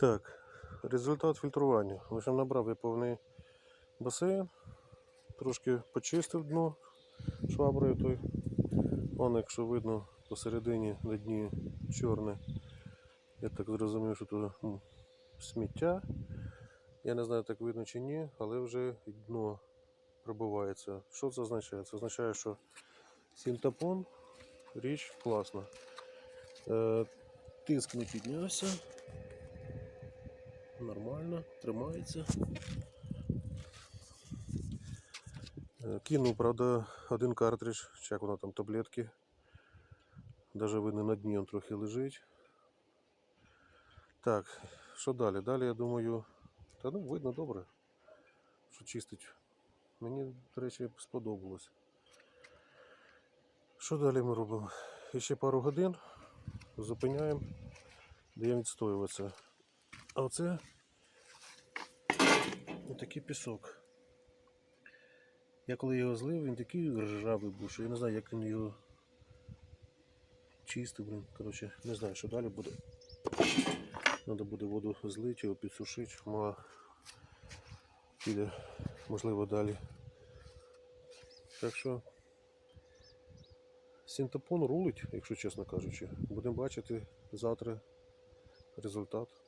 Так, результат фільтрування. В общем, набрав я повний басейн, трошки почистив дно шваброю той. Вон, якщо видно, посередині на дні чорне. Я так зрозумів, що тут сміття. Я не знаю, так видно чи ні, але вже дно пробивається. Що це означає? Це означає, що синтепон річ класна. Е, тиск не піднявся. Нормально, тримається. Е, Кинув, правда, один картридж, чи як воно там, таблетки. Даже видно на дні він трохи лежить. Так, що далі? Далі я думаю, та ну видно добре, що чистить. Мені, до речі, сподобалось. Що далі ми робимо? Ще пару годин зупиняємо, даємо відстоюватися. А оце такий пісок. Я коли його злив, він такий ржавий був, що я не знаю, як він його чистив, блін. Коротше, не знаю, що далі буде. Треба буде воду злити, його підсушити, ма піде, можливо, далі. Так що синтепон рулить, якщо чесно кажучи. Будемо бачити завтра результат.